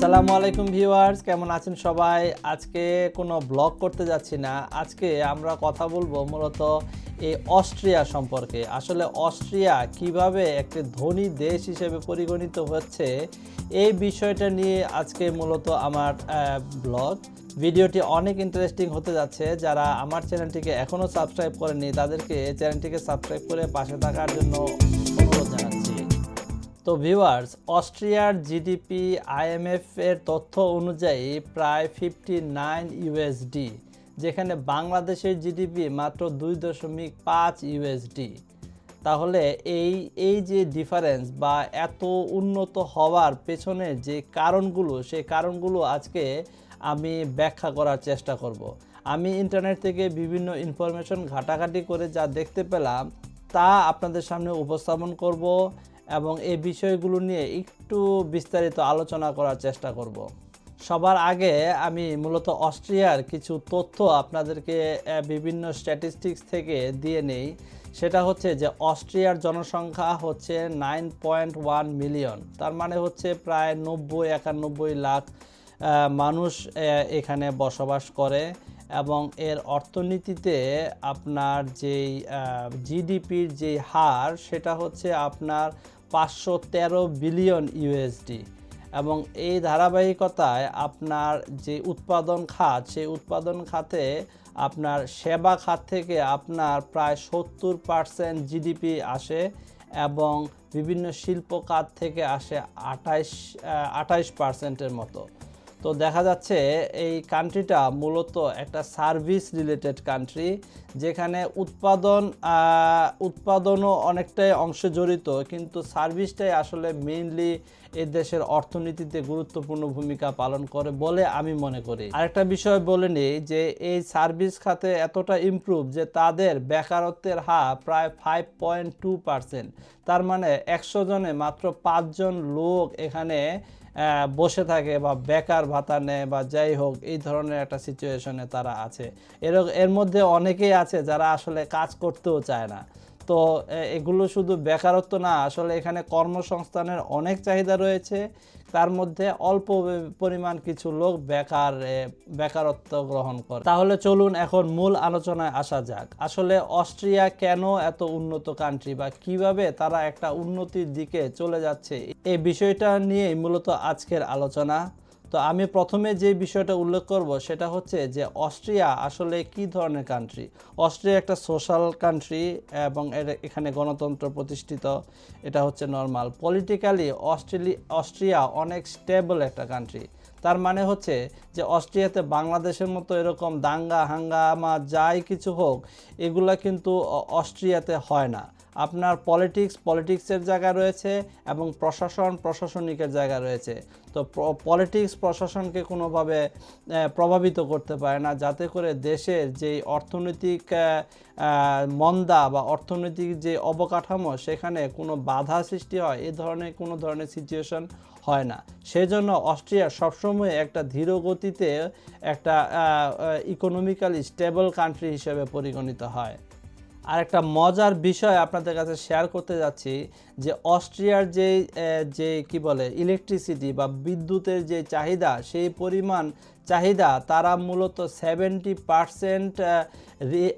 আসসালামু আলাইকুম ভিউয়ার্স, কেমন আছেন সবাই? আজকে কোনো ব্লগ করতে যাচ্ছি না। আজকে আমরা কথা বলব মূলত এই অস্ট্রিয়া সম্পর্কে। আসলে অস্ট্রিয়া কীভাবে একটি ধনী দেশ হিসেবে পরিগণিত হচ্ছে, এই বিষয়টা নিয়ে আজকে মূলত আমার ব্লগ। ভিডিওটি অনেক ইন্টারেস্টিং হতে যাচ্ছে। যারা আমার চ্যানেলটিকে এখনও সাবস্ক্রাইব করেনি তাদেরকে চ্যানেলটিকে সাবস্ক্রাইব করে পাশে থাকার জন্য তো ভিউয়ার্স অস্ট্রিয়ার জিডিপি আইএমএফ এর তথ্য অনুযায়ী প্রায় ফিফটি নাইন ইউএসডি যেখানে বাংলাদেশের জিডিপি মাত্র দুই দশমিক পাঁচ ইউএসডি তাহলে এই এই যে ডিফারেন্স বা এত উন্নত হওয়ার পেছনের যে কারণগুলো, সেই কারণগুলো আজকে আমি ব্যাখ্যা করার চেষ্টা করব। আমি ইন্টারনেট থেকে বিভিন্ন ইনফরমেশন ঘাটাঘাটি করে যা দেখতে পেলাম, তা আপনাদের সামনে উপস্থাপন করব। এবং এই বিষয়গুলো নিয়ে একটু বিস্তারিত আলোচনা করার চেষ্টা করব। সবার আগে আমি মূলত অস্ট্রিয়ার কিছু তথ্য আপনাদেরকে বিভিন্ন স্ট্যাটিস্টিক্স থেকে দিয়ে নেই। সেটা হচ্ছে যে অস্ট্রিয়ার জনসংখ্যা হচ্ছে নাইন পয়েন্ট ওয়ান মিলিয়ন তার মানে হচ্ছে প্রায় নব্বই, একানব্বই লাখ মানুষ এখানে বসবাস করে। এবং এর অর্থনীতিতে আপনার যেই জিডিপির যে হার, সেটা হচ্ছে আপনার পাঁচশো তেরো বিলিয়ন ইউএসডি এবং এই ধারাবাহিকতায় আপনার যে উৎপাদন খাত, সেই উৎপাদন খাতে আপনার সেবা খাত থেকে আপনার প্রায় সত্তর পার্সেন্ট জিডিপি আসে এবং বিভিন্ন শিল্প খাত থেকে আসে আঠাইশ আঠাইশ পার্সেন্টের মতো। তো দেখা যাচ্ছে এই কান্ট্রিটা মূলত একটা সার্ভিস রিলেটেড কান্ট্রি যেখানে উৎপাদন উৎপাদনও অনেকটাই অংশে জড়িত, কিন্তু সার্ভিসটাই আসলে মেইনলি এই দেশের অর্থনীতিতে গুরুত্বপূর্ণ ভূমিকা পালন করে বলে আমি মনে করি। আরেকটা বিষয় বলে নিই যে এই সার্ভিস খাতে এতটা ইমপ্রুভ যে তাদের বেকারত্বের হার প্রায় ফাইভ পয়েন্ট টু পার্সেন্ট তার মানে একশো জনে মাত্র পাঁচজন লোক এখানে বসে থাকে বা বেকার ভাতা নেয় বা যাই হোক, এই ধরনের একটা সিচুয়েশনে তারা আছে। এর এর মধ্যে অনেকেই আছে যারা আসলে কাজ করতেও চায় না। তো এগুলো শুধু বেকারত্ব না, আসলে এখানে কর্মসংস্থানের অনেক চাহিদা রয়েছে। তার মধ্যে অল্প পরিমাণ কিছু লোক বেকার বেকারত্ব গ্রহণ করে। তাহলে চলুন এখন মূল আলোচনায় আসা যাক। আসলে অস্ট্রিয়া কেন এত উন্নত কান্ট্রি বা কীভাবে তারা একটা উন্নতির দিকে চলে যাচ্ছে? এই বিষয়টা নিয়েই মূলত আজকের আলোচনা। তো আমি প্রথমে যে বিষয়টা উল্লেখ করব সেটা হচ্ছে যে অস্ট্রিয়া আসলে কি ধরনের কান্ট্রি অস্ট্রিয়া একটা সোশ্যাল কান্ট্রি এবং এখানে গণতন্ত্র প্রতিষ্ঠিত, এটা হচ্ছে নর্মাল পলিটিক্যালি অস্ট্রেলি, অস্ট্রিয়া অনেক স্টেবল একটা কান্ট্রি তার মানে হচ্ছে যে অস্ট্রিয়াতে বাংলাদেশের মতো এরকম দাঙ্গা, হাঙ্গামা, যাই কিছু হোক, এগুলা কিন্তু অস্ট্রিয়াতে হয় না। আপনার পলিটিক্স, পলিটিক্সের জায়গা রয়েছে এবং প্রশাসন, প্রশাসনিকের জায়গা রয়েছে। তো পলিটিক্স প্রশাসনকে কোনোভাবে প্রভাবিত করতে পারে না, যাতে করে দেশের যেই অর্থনৈতিক মন্দা বা অর্থনৈতিক যে অবকাঠামো, সেখানে কোনো বাধা সৃষ্টি হয়, এ ধরনের কোনো ধরনের সিচুয়েশন হয় না। সেজন্য অস্ট্রিয়া সবসময় একটা ধীর গতিতে একটা ইকোনমিক্যালি স্টেবল কান্ট্রি হিসেবে পরিগণিত হয়। আর একটা মজার বিষয় আপনাদের কাছে শেয়ার করতে যাচ্ছি যে অস্ট্রিয়ার যে যে কি বলে ইলেকট্রিসিটি বা বিদ্যুতের যে চাহিদা, সেই পরিমাণ চাহিদা তারা মূলত সেভেন্টি পারসেন্ট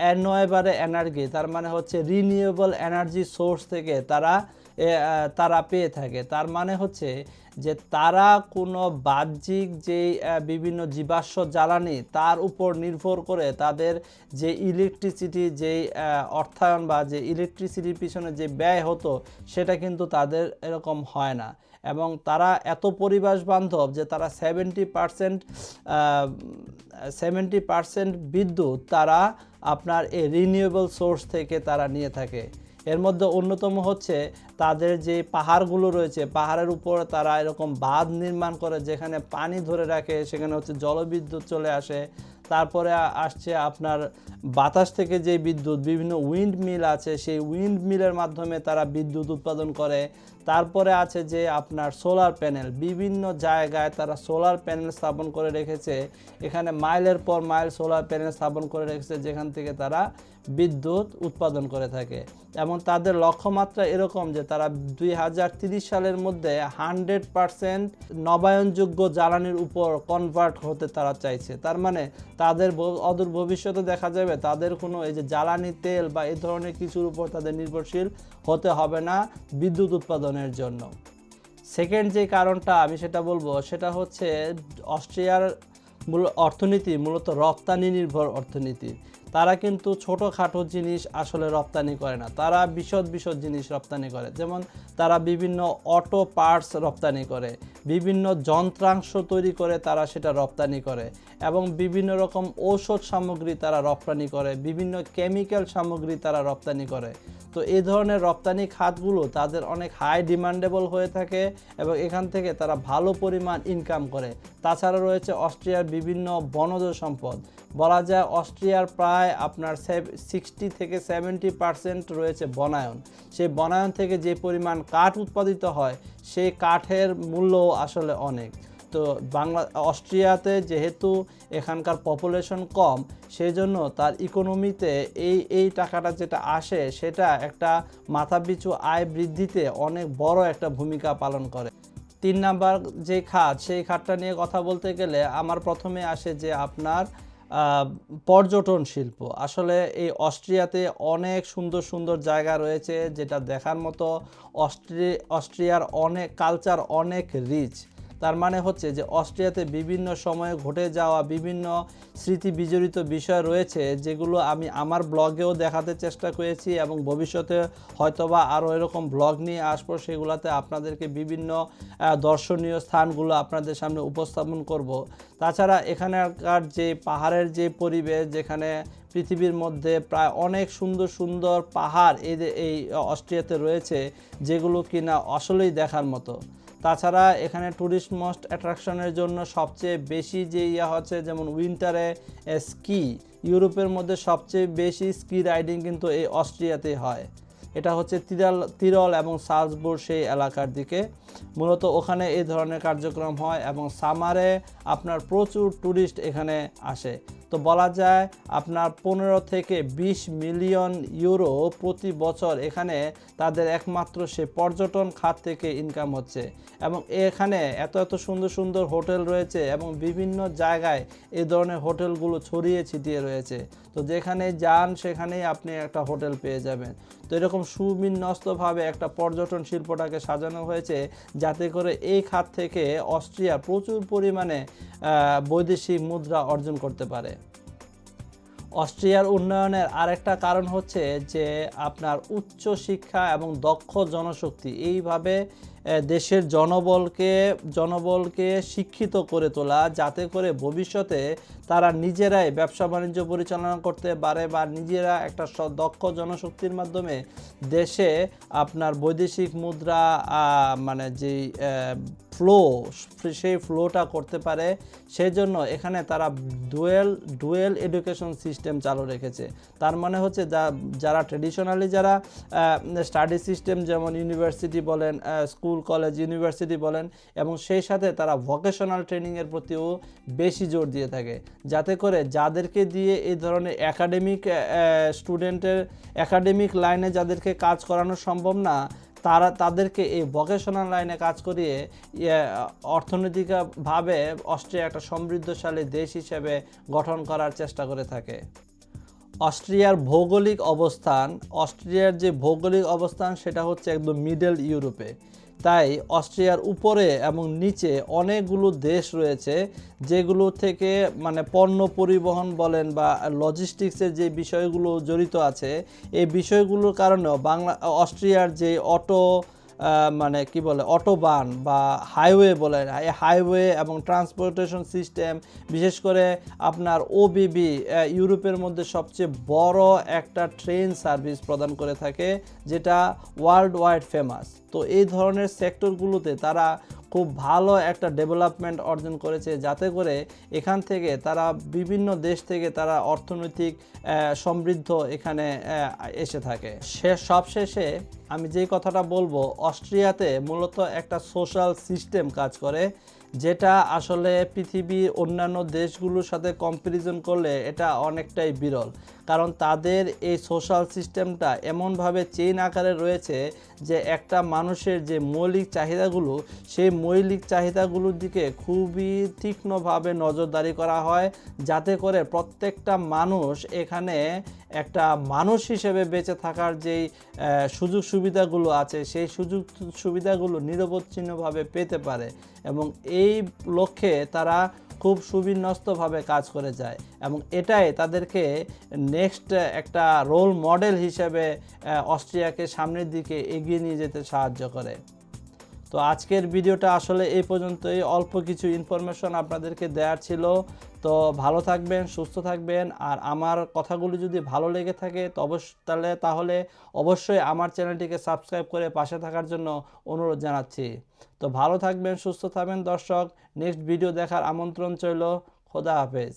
অ্যানোয়েবারে এনার্জি তার মানে হচ্ছে রিনিউয়েবল এনার্জি সোর্স থেকে তারা তারা পেয়ে থাকে। তার মানে হচ্ছে যে তারা কোনো বাহ্যিক যে বিভিন্ন জীবাশ্ম জ্বালানি তার উপর নির্ভর করে তাদের যে ইলেকট্রিসিটি যে অর্থায়ন বা যে ইলেকট্রিসিটির পিছনে যে ব্যয় হতো সেটা কিন্তু তাদের এরকম হয় না। এবং তারা এত পরিবেশ বান্ধব যে তারা সেভেন্টি পারসেন্ট সেভেন্টি পারসেন্ট বিদ্যুৎ তারা আপনার এই রিনিউয়েবল সোর্স থেকে তারা নিয়ে থাকে। এর মধ্যে অন্যতম হচ্ছে তাদের যে পাহাড়গুলো রয়েছে, পাহাড়ের উপর তারা এরকম বাঁধ নির্মাণ করে যেখানে পানি ধরে রাখে, সেখানে হচ্ছে জলবিদ্যুৎ চলে আসে। তারপরে আসছে আপনার বাতাস থেকে যে বিদ্যুৎ, বিভিন্ন উইন্ড মিল আছে, সেই উইন্ড মিলের মাধ্যমে তারা বিদ্যুৎ উৎপাদন করে। তারপরে আছে যে আপনার সোলার প্যানেল বিভিন্ন জায়গায় তারা সোলার প্যানেল স্থাপন করে রেখেছে। এখানে মাইলের পর মাইল সোলার প্যানেল স্থাপন করে রেখেছে, যেখান থেকে তারা বিদ্যুৎ উৎপাদন করে থাকে। এবং তাদের লক্ষ্যমাত্রা এরকম যে তারা দুই সালের মধ্যে হান্ড্রেড পারসেন্ট নবায়নযোগ্য জ্বালানির উপর কনভার্ট হতে তারা চাইছে। তার মানে তাদের অদূর ভবিষ্যতে দেখা যাবে তাদের কোনো এই যে জ্বালানি তেল বা এই ধরনের কিছুর উপর তাদের নির্ভরশীল হতে হবে না, বিদ্যুৎ উৎপাদনের জন্য। সেকেন্ড যে কারণটা আমি সেটা বলব, সেটা হচ্ছে অস্ট্রিয়ার মূল অর্থনীতি মূলত রপ্তানি নির্ভর অর্থনীতি। তারা কিন্তু ছোটোখাটো জিনিস আসলে রপ্তানি করে না। তারা বিশদ বিশদ জিনিস রপ্তানি করে। যেমন তারা বিভিন্ন অটো পার্টস রপ্তানি করে, বিভিন্ন যন্ত্রাংশ তৈরি করে তারা সেটা রপ্তানি করে এবং বিভিন্ন রকম ঔষধ সামগ্রী তারা রপ্তানি করে, বিভিন্ন কেমিক্যাল সামগ্রী তারা রপ্তানি করে। তো এই ধরনের রপ্তানি খাতগুলো তাদের অনেক হাই ডিমান্ডেবল হয়ে থাকে এবং এখান থেকে তারা ভালো পরিমাণ ইনকাম করে। তাছাড়া রয়েছে অস্ট্রিয়ার বিভিন্ন বনজ সম্পদ। বলা যায় অস্ট্রিয়ার প্রায় আপনার সিক্সটি থেকে সেভেন্টি পার্সেন্ট রয়েছে বনায়ন। সেই বনায়ন থেকে যে পরিমাণ কাঠ উৎপাদিত হয়, সেই কাঠের মূল্য আসলে অনেক। তো বাংলা, অস্ট্রিয়াতে যেহেতু এখানকার পপুলেশন কম সেই জন্য তার ইকোনমিতে এই এই টাকাটা যেটা আসে, সেটা একটা মাথাপিছু আয় বৃদ্ধিতে অনেক বড় একটা ভূমিকা পালন করে। তিন নাম্বার যে খাত, সেই খাতটা নিয়ে কথা বলতে গেলে আমার প্রথমে আসে যে আপনার পর্যটন শিল্প। আসলে এই অস্ট্রিয়াতে অনেক সুন্দর সুন্দর জায়গা রয়েছে, যেটা দেখার মতো অস্ট্রি, অস্ট্রিয়ার অনেক কালচার অনেক রিচ তার মানে হচ্ছে যে অস্ট্রিয়াতে বিভিন্ন সময়ে ঘটে যাওয়া বিভিন্ন স্মৃতি বিজড়িত বিষয় রয়েছে, যেগুলো আমি আমার ব্লগেও দেখাতে চেষ্টা করেছি এবং ভবিষ্যতে হয়তোবা আরও এরকম ব্লগ নিয়ে আসব, সেগুলোতে আপনাদেরকে বিভিন্ন দর্শনীয় স্থানগুলো আপনাদের সামনে উপস্থাপন করব। তাছাড়া এখানকার যে পাহাড়ের যে পরিবেশ, যেখানে পৃথিবীর মধ্যে প্রায় অনেক সুন্দর সুন্দর পাহাড় এই এই অস্ট্রিয়াতে রয়েছে, যেগুলো কিনা আসলেই দেখার মতো। তাছাড়া এখানে ট্যুরিস্ট মোস্ট অ্যাট্রাকশনের জন্য সবচেয়ে বেশি যে ইয়া হচ্ছে, যেমন উইন্টারে স্কি ইউরোপের মধ্যে সবচেয়ে বেশি স্কি রাইডিং কিন্তু এই অস্ট্রিয়াতেই হয়। এটা হচ্ছে তিরাল, তিরল এবং সালজবুর সেই এলাকার দিকে। মূলত ওখানে এই ধরনের কার্যক্রম হয় এবং সামারে আপনার প্রচুর ট্যুরিস্ট এখানে আসে। তো বলা যায় আপনার পনেরো থেকে বিশ মিলিয়ন ইউরো প্রতি বছর এখানে তাদের একমাত্র সে পর্যটন খাত থেকে ইনকাম হচ্ছে। এবং এখানে এত এত সুন্দর সুন্দর হোটেল রয়েছে এবং বিভিন্ন জায়গায় এ ধরনের হোটেলগুলো ছড়িয়ে ছিটিয়ে রয়েছে। তো যেখানে যান, সেখানেই আপনি একটা হোটেল পেয়ে যাবেন। তো এরকম সুবিন্যস্তভাবে একটা পর্যটন শিল্পটাকে সাজানো হয়েছে যাতে করে এই খাত থেকে অস্ট্রিয়া প্রচুর পরিমাণে বৈদেশিক মুদ্রা অর্জন করতে পারে। অস্ট্রিয়ার উন্নয়নের আরেকটা কারণ হচ্ছে যে আপনার উচ্চ শিক্ষা এবং দক্ষ জনশক্তি এইভাবে দেশের জনবলকে জনবলকে শিক্ষিত করে তোলা, যাতে করে ভবিষ্যতে তারা নিজেরাই ব্যবসা বাণিজ্য পরিচালনা করতে পারে বা নিজেরা একটা দক্ষ জনশক্তির মাধ্যমে দেশে আপনার বৈদেশিক মুদ্রা মানে যেই ফ্লো সেই ফ্লোটা করতে পারে সেই জন্য এখানে তারা ডুয়েল ডুয়েল এডুকেশন সিস্টেম চালু রেখেছে। তার মানে হচ্ছে যা- যারা ট্রেডিশনালি যারা স্টাডি সিস্টেম যেমন ইউনিভার্সিটি বলেন স্কুল কলেজ ইউনিভার্সিটি বলেন, এবং সেই সাথে তারা ভোকেশনাল ট্রেনিংয়ের প্রতিও বেশি জোর দিয়ে থাকে। যাতে করে যাদেরকে দিয়ে এই ধরনের একাডেমিক স্টুডেন্টের একাডেমিক লাইনে যাদেরকে কাজ করানো সম্ভব না তারা তাদেরকে এই ভোকেশনাল লাইনে কাজ করিয়ে ইয়ে, অর্থনৈতিকভাবে অস্ট্রিয়া একটা সমৃদ্ধশালী দেশ হিসেবে গঠন করার চেষ্টা করে থাকে। অস্ট্রিয়ার ভৌগোলিক অবস্থান অস্ট্রিয়ার যে ভৌগোলিক অবস্থান সেটা হচ্ছে একদম মিডল ইউরোপে তাই অস্ট্রিয়ার উপরে এবং নিচে অনেকগুলো দেশ রয়েছে যেগুলো থেকে মানে পণ্য পরিবহন বলেন বা লজিস্টিক্সের যে বিষয়গুলো জড়িত আছে, এই বিষয়গুলোর কারণেও বাংলা, অস্ট্রিয়ার যে অটো মানে কি বলে অটোবান বা হাইওয়ে বলে এই হাইওয়ে এবং ট্রান্সপোর্টেশন সিস্টেম বিশেষ করে আপনার ওবিবি ইউরোপের মধ্যে সবচেয়ে বড় একটা ট্রেন সার্ভিস প্রদান করে থাকে, যেটা ওয়ার্ল্ড ওয়াইড ফেমাস তো এই ধরনের সেক্টরগুলোতে তারা খুব ভালো একটা ডেভেলপমেন্ট অর্জন করেছে, যাতে করে এখান থেকে তারা বিভিন্ন দেশ থেকে তারা অর্থনৈতিক সমৃদ্ধ এখানে এসে থাকে। সে সবশেষে আমি যেই কথাটা বলব, অস্ট্রিয়াতে মূলত একটা সোশ্যাল সিস্টেম কাজ করে, যেটা আসলে পৃথিবীর অন্যান্য দেশগুলোর সাথে কম্পারিজন করলে এটা অনেকটাই বিরল। কারণ তাদের এই সোশ্যাল সিস্টেমটা এমনভাবে চেইন আকারে রয়েছে যে একটা মানুষের যে মৌলিক চাহিদাগুলো, সেই মৌলিক চাহিদাগুলোর দিকে খুবই তীক্ষ্ণভাবে নজরদারি করা হয়, যাতে করে প্রত্যেকটা মানুষ এখানে একটা মানুষ হিসেবে বেঁচে থাকার যেই সুযোগ সুবিধাগুলো আছে, সেই সুযোগ সুবিধাগুলো নিরবচ্ছিন্নভাবে পেতে পারে এবং এই লক্ষ্যে তারা খুব সুবিন্যস্তভাবে কাজ করে যায় এবং এটাই তাদেরকে নেক্সট একটা রোল মডেল হিসেবে অস্ট্রিয়াকে সামনের দিকে এগিয়ে নিয়ে যেতে সাহায্য করে। তো আজকের ভিডিওটা আসলে এই পর্যন্তই। অল্প কিছু ইনফরমেশন আপনাদেরকে দেওয়ার ছিল। তো ভালো থাকবেন, সুস্থ থাকবেন। আর আমার কথাগুলি যদি ভালো লেগে থাকে, তো তাহলে তাহলে অবশ্যই আমার চ্যানেলটিকে সাবস্ক্রাইব করে পাশে থাকার জন্য অনুরোধ জানাচ্ছি। তো ভালো থাকবেন, সুস্থ থাকবেন দর্শক। নেক্সট ভিডিও দেখার আমন্ত্রণ চইল। খোদা হাফেজ।